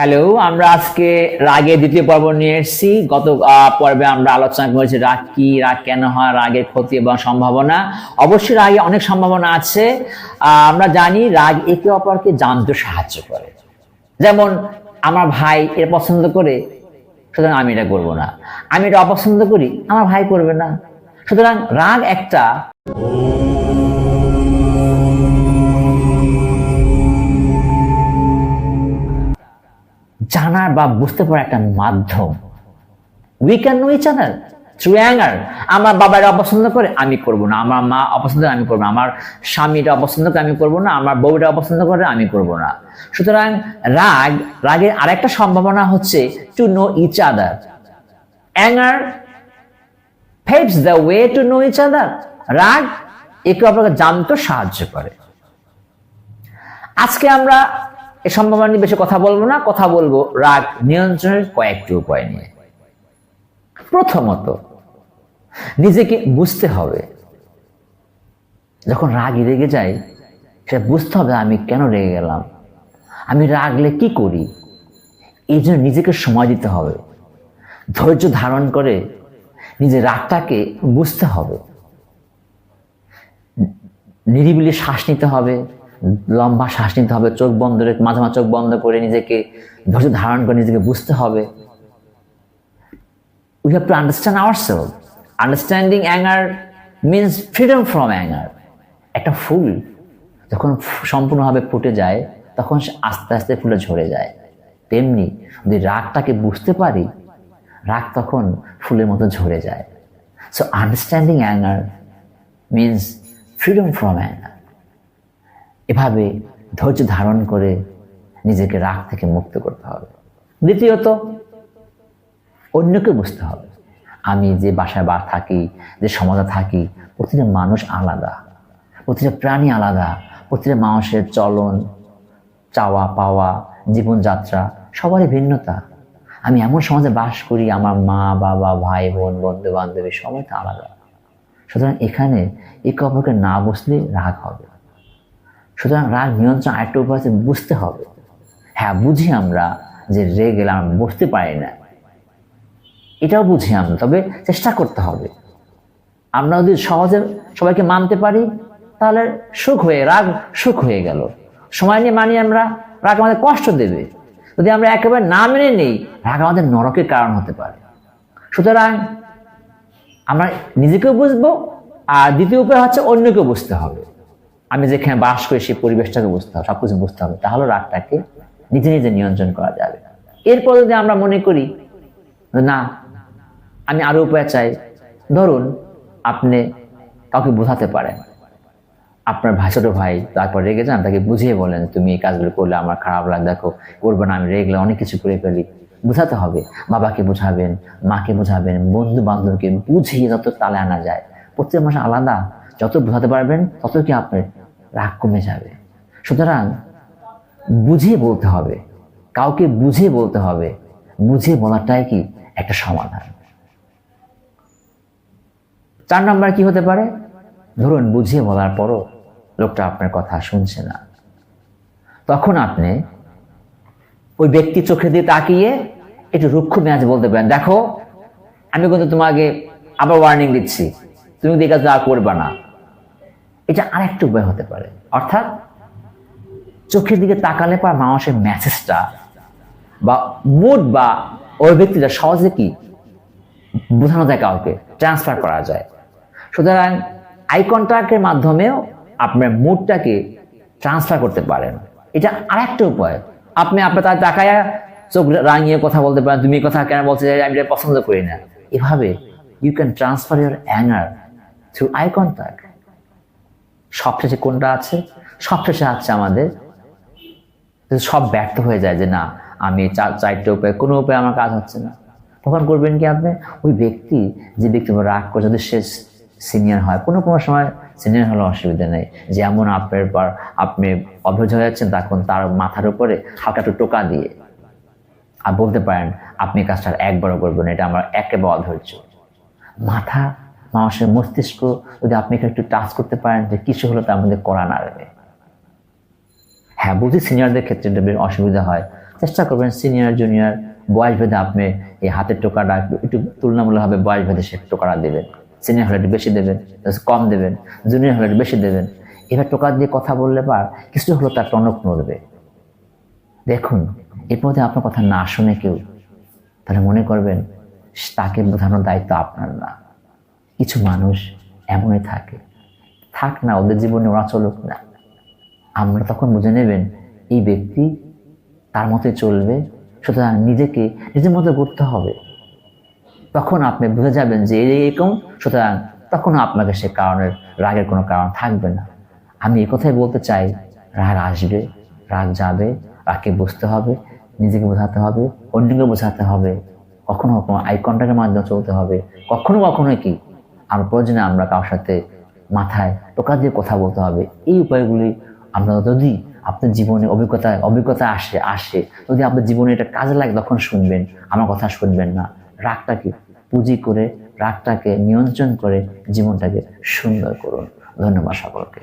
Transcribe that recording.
Hello আমরা আজকে রাগের দ্বিতীয় পর্ব নিয়ে এসেছি। গত পর্বে আমরা আলোচনা করেছি রাগ কি, রাগ কেন হয়, রাগের ক্ষতি এবং সম্ভাবনা। অবশ্যই রাগে অনেক সম্ভাবনা আছে। আমরা জানি রাগ একে অপরকে জানতে সাহায্য করে। যেমন, আমার ভাই এটা পছন্দ করে, সুতরাং আমি এটা করব না। আমি এটা অপছন্দ করি, আমার ভাই করবে না। সুতরাং রাগ একটা জানার বা বুঝতে পারার একটা মাধ্যম। We can know each other through anger আমার বাবা এটা অপছন্দ করে, আমি করব না। আমার মা অপছন্দ করে, আমি করব না। আমার স্বামী এটা অপছন্দ করে, আমি করব না। আমার বউ এটা অপছন্দ করে, আমি করব না। সুতরাং রাগ, রাগের আরেকটা সম্ভাবনা হচ্ছে to know each other anger helps the way to know each other রাগ একে অপরকে জানতে সাহায্য করে। আজকে আমরা এ সম্ভাবনা নিয়ে বেশি কথা বলব না, কথা বলব রাগ নিয়ন্ত্রণের কয়েকটি উপায় নিয়ে। প্রথমত, নিজেকে বুঝতে হবে, যখন রাগ রেগে যায় সেটা বুঝতে হবে আমি কেন রেগে গেলাম, আমি রাগলে কি করি, এই জন্য নিজেকে সময় দিতে হবে, ধৈর্য ধারণ করে নিজের রাগটাকে বুঝতে হবে, নিরিবিলি শ্বাস নিতে হবে লম্বা শ্বাস নিতে হবে, চোখ বন্ধ রেখে, মাঝে মাঝে চোখ বন্ধ করে নিজেকে ধৈর্য ধারণ করে নিজেকে বুঝতে হবে। We have understand our ourselves. Understanding anger means freedom from anger একটা ফুল যখন সম্পূর্ণভাবে ফুটে যায়, তখন সে আস্তে আস্তে ফুলে ঝরে যায়। তেমনি যদি রাগটাকে বুঝতে পারি, রাগ তখন ফুলের মতো ঝরে যায়। So understanding anger means freedom from anger এভাবে ধৈর্য ধারণ করে নিজেকে রাগ থেকে মুক্ত করতে হবে। দ্বিতীয়ত, অন্যকে বুঝতে হবে। আমি যে বাসায় বা থাকি, যে সমাজে থাকি, প্রতিটা মানুষ আলাদা। প্রতিটা প্রাণী আলাদা। প্রতিটা মানুষের চলন, চাওয়া, পাওয়া, জীবনযাত্রা সবারই ভিন্নতা। আমি এমন সমাজে বাস করি, আমার মা, বাবা, ভাই, বোন বন্ধু বান্ধবী সবাই তো আলাদা। সুতরাং এখানে একে অপরকে না বুঝলে রাগ হবে সুতরাং রাগ নিয়ন্ত্রণ আরেকটা উপায় আছে, বুঝতে হবে। হ্যাঁ বুঝি আমরা যে রেগে গেলে আমরা বুঝতে পারি না। এটাও বুঝি আমরা, তবে চেষ্টা করতে হবে। আমরা যদি সহজে সবাইকে মানতে পারি, তাহলে সুখ হয়ে, রাগ সুখ হয়ে গেল। সময় নিয়ে মানি আমরা রাগ আমাদের কষ্ট দেবে। যদি আমরা একেবারে না মেনে নেই, রাগ আমাদের নরকের কারণ হতে পারে। সুতরাং আমরা নিজেকেও বুঝব, আর দ্বিতীয় উপায় হচ্ছে অন্যকেও বুঝতে হবে। আমি যেখানে বাস করি, সেই পরিবেশটাকে বুঝতে হবে, সবকিছু বুঝতে হবে। তাহলে রাগটাকে নিজে নিজে নিয়ন্ত্রণ করা যাবে। এরপর যদি আমরা মনে করি না, আমি আরও উপায় চাই, ধরুন আপনি কাউকে বোঝাতে পারেন। আপনার ভাই, ছোট ভাই তারপর রেগে যান, তাকে বুঝিয়ে বলেন, তুমি এই কাজগুলো করলে আমার খারাপ লাগে দেখো করব না, আমি রেগলে অনেক কিছু করে ফেলি। বোঝাতে হবে, বাবাকে বোঝাবেন, মাকে বোঝাবেন বন্ধু বান্ধবকে বুঝিয়ে যত তালে আনা যায়। প্রত্যেক মাসে আলাদা যত বোঝাতে পারবেন, তত কি আপনার রাগ কমে যাবে। সুতরাং বুঝিয়ে বলতে হবে, কাউকে বুঝিয়ে বলতে হবে, বুঝিয়ে বলাটাই কি একটা সমাধান। চার নাম্বার কি হতে পারে? ধরুন, বুঝিয়ে বলার পরও লোকটা আপনার কথা শুনছে না। তখন আপনি ওই ব্যক্তি চোখে দিয়ে তাকিয়ে একটু রুক্ষ মেয়াজ বলতে পারেন, দেখো, আমি কিন্তু তোমাকে আবার ওয়ার্নিং দিচ্ছি। তুমি কিন্তু এই কাজ আর করবে না। এটা আরেকটা উপায় হতে পারে। অর্থাৎ চোখের দিকে তাকালে পর মানুষের মেসেজটা বা মুড বা ওই ব্যক্তিটা সহজে কি বোঝানো যায় কাউকে? ট্রান্সফার করা যায়। সুতরাং আই কন্ট্যাক্টের মাধ্যমেও আপনার মুডটাকে ট্রান্সফার করতে পারেন। এটা আরেকটা উপায়। আপনি আপনার তার তাকায় চোখ রাঙিয়ে কথা বলতে পারেন, তুমি কথা কেন বলতে চাই আমি পছন্দ করি না। এভাবে you can transfer your anger through eye contact সবশেষে কোনটা আছে? সবশেষে আছে আমাদের। সব ব্যর্থ হয়ে যায় যে না, আমি চারটে উপায়, কোনো উপায় আমার কাজ হচ্ছে না। তখন করবেন কি আপনি? ওই ব্যক্তি, যে ব্যক্তি রাগ করে যদি সে সিনিয়র হয়, কোনো কোনো সময় সিনিয়র হলে অসুবিধা নেই। যেমন আপনার পর আপনি অধৈর্য হয়ে যাচ্ছেন, তখন তার মাথার উপরে হালকা একটু টোকা দিয়ে আর বলতে পারেন, আপনি কাজটা একবারও করবেন এটা আমার একেবারে অধৈর্য। মাথা মানুষের মস্তিষ্ক, যদি আপনি একটু টাচ করতে পারেন যে কিছু হলো তার মধ্যে করা নাড়বে হ্যাঁ বুঝি সিনিয়রদের ক্ষেত্রে এটা বেশ অসুবিধা হয়, চেষ্টা করবেন সিনিয়র জুনিয়র বয়স ভেদে আপনি এই হাতের টোকাটা একটু তুলনামূলকভাবে বয়স ভেদে সে টোকাটা দেবেন। সিনিয়র হলে একটু বেশি দেবেন কম দেবেন জুনিয়র হলে একটু বেশি দেবেন। এবার টোকা দিয়ে কথা বললে পার কিছু হলো তার টনক নড়বে। দেখুন, এর মধ্যে আপনার কথা না শুনে কেউ তাহলে মনে করবেন, তাকে বোঝানোর দায়িত্ব আপনার না। কিছু মানুষ এমনই থাকে। থাক না, ওদের জীবনে ওরা চলুক না। আমরা তখন বুঝে নেবেন, এই ব্যক্তি তার মতে চলবে, সুতরাং নিজেকে, নিজের মতো করতে হবে। তখন আপনি বুঝে যাবেন যে এরকম সুতরাং তখন আপনাকে সে কারণের, রাগের কোনো কারণ থাকবে না। আমি এই কথাই বলতে চাই, রাগ আসবে, রাগ যাবে, রাগকে বুঝতে হবে, নিজেকে বোঝাতে হবে, অন্যকে বোঝাতে হবে। কখনো কখনো আই কন্ট্যাক্টের মাধ্যমে চলতে হবে, কখনো কখনো কি? আমরা প্রয়োজনে আমরা কারোর সাথে মাথায় টোকা দিয়ে কথা বলতে হবে। এই উপায়গুলি আপনারা যদি আপনার জীবনে অভিজ্ঞতায় অভিজ্ঞতা আসে আসে, যদি আপনার জীবনে এটা কাজে লাগে তখন শুনবেন, আমার কথা শুনবেন না। রাগটাকে পুঁজি করে, রাগটাকে নিয়ন্ত্রণ করে জীবনটাকে সুন্দর করুন। ধন্যবাদ সকলকে।